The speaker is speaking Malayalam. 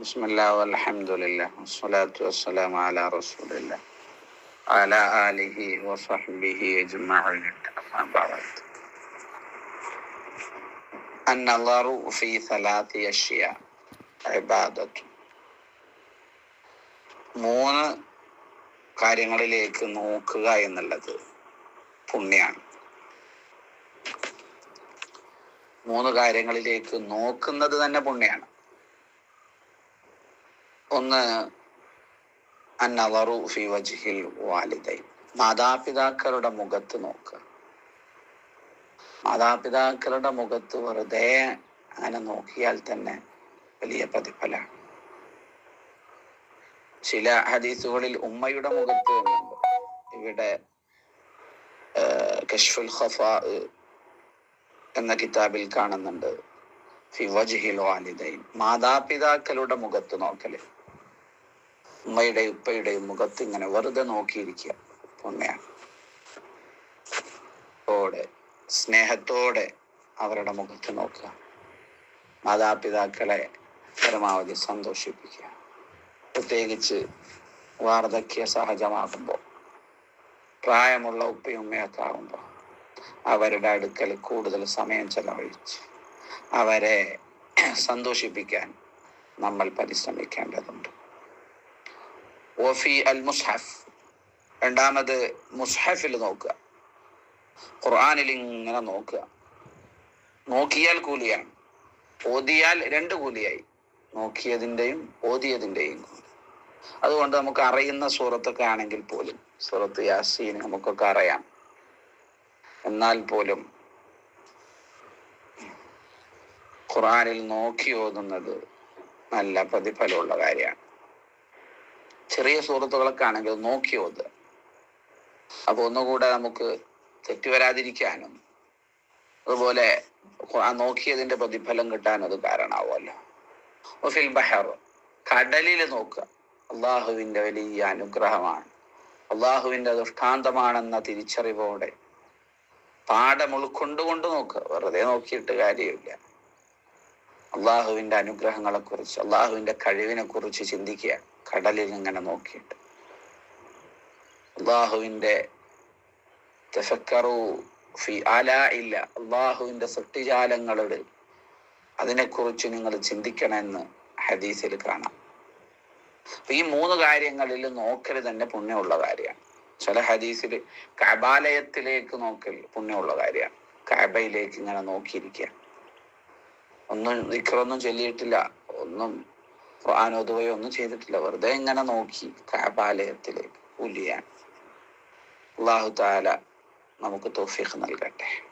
بسم الله والحمد لله والصلاة والسلام على رسول الله وعلى آله وصحبه أجمعين أما بعد النظر في ثلاث أشياء عبادة മൂന്ന് കാര്യങ്ങളിലേക്ക് നോക്കുക എന്നുള്ളത് പുണ്യാണ് മൂന്ന് കാര്യങ്ങളിലേക്ക് നോക്കുന്നത് തന്നെ പുണ്യാണ് ഒന്ന് അന്നവറു ഫി വജ്ഹിൽ വാലിദൈ മാതാപിതാക്കളുടെ മുഖത്ത് നോക്കുക മാതാപിതാക്കളുടെ മുഖത്ത് വെറുതെ അങ്ങനെ നോക്കിയാൽ തന്നെ വലിയ പ്രതിഫലമാണ് ചില ഹദീസുകളിൽ ഉമ്മയുടെ മുഖത്ത് ഇവിടെ കഷ്ഫുൽ ഖഫാ എന്ന കിതാബിൽ കാണുന്നുണ്ട്. ഫി വജ്ഹിൽ വാലിദൈൻ. മാതാപിതാക്കളുടെ മുഖത്ത് നോക്കൽ. ഉമ്മയുടെയും ഉപ്പയുടെയും മുഖത്ത് ഇങ്ങനെ വെറുതെ നോക്കിയിരിക്കുക. ഉമ്മയാണ് സ്നേഹത്തോടെ അവരുടെ മുഖത്ത് നോക്കുക. മാതാപിതാക്കളെ പരമാവധി സന്തോഷിപ്പിക്കുക. പ്രത്യേകിച്ച് വാർദ്ധക്യ സഹജമാകുമ്പോൾ പ്രായമുള്ള ഉപ്പയും ഉമ്മയൊക്കെ ആകുമ്പോൾ അവരുടെ അടുക്കൽ കൂടുതൽ സമയം ചെലവഴിച്ച് അവരെ സന്തോഷിപ്പിക്കാൻ നമ്മൾ പരിശ്രമിക്കേണ്ടതുണ്ട്. ഓഫി അൽ മുസ്ഹഫ് രണ്ടാമത് മുസ്ഹഫിൽ നോക്കുക. ഖുർആാനിൽ ഇങ്ങനെ നോക്കുക. നോക്കിയാൽ കൂലിയാണ്. ഓതിയാൽ രണ്ട് കൂലിയായി. നോക്കിയതിന്റെയും ഓതിയതിന്റെയും അതുകൊണ്ട് നമുക്ക് അറിയുന്ന സൂറത്തൊക്കെ ആണെങ്കിൽ പോലും സൂറത്ത് യാസീൻ നമുക്കൊക്കെ അറിയാം. എന്നാൽ പോലും ഖുറാനിൽ നോക്കി ഓതുന്നത് നല്ല പ്രതിഫലമുള്ള കാര്യമാണ്. ചെറിയ സുഹൃത്തുക്കളൊക്കെ ആണെങ്കിൽ നോക്കി ഓതുക. അപ്പൊ ഒന്നുകൂടെ നമുക്ക് തെറ്റുവരാതിരിക്കാനും അതുപോലെ ആ നോക്കിയതിന്റെ പ്രതിഫലം കിട്ടാനും അത് കാരണമാവുമല്ലോ. ഒഫിൽ ബഹർ കടലിൽ നോക്കുക. അള്ളാഹുവിന്റെ വലിയ അനുഗ്രഹമാണ്. അള്ളാഹുവിന്റെ ദൃഷ്ടാന്തമാണെന്ന തിരിച്ചറിവോടെ പാഠം ഉൾക്കൊണ്ടുകൊണ്ട് നോക്കുക. വെറുതെ നോക്കിയിട്ട് കാര്യമില്ല. അള്ളാഹുവിന്റെ അനുഗ്രഹങ്ങളെക്കുറിച്ച് കഴിവിനെ കുറിച്ച് ചിന്തിക്കുക. കടലിൽ ഇങ്ങനെ നോക്കിയിട്ട്. അള്ളാഹുവിന്റെ ഫി അല ഇല്ല അള്ളാഹുവിന്റെ അതിനെക്കുറിച്ച് നിങ്ങൾ ചിന്തിക്കണമെന്ന് ഹദീസിൽ കാണാം. ഈ മൂന്ന് കാര്യങ്ങളിൽ നോക്കൽ തന്നെ പുണ്യമുള്ള കാര്യമാണ്. ചില ഹദീസിൽ കബാലയത്തിലേക്ക് നോക്കൽ പുണ്യമുള്ള കാര്യമാണ്. കബയിലേക്ക് ഇങ്ങനെ നോക്കിയിരിക്കുക ഒന്നും ഇക്കറൊന്നും ചൊല്ലിയിട്ടില്ല. ഒന്നും ഖുർആാനോതുകയോ ഒന്നും ചെയ്തിട്ടില്ല. വെറുതെ ഇങ്ങനെ നോക്കി. കാബാലയത്തിലേക്ക് പുലിയാണ് അള്ളാഹു താല നമുക്ക് തോഫിഖ് നൽകട്ടെ.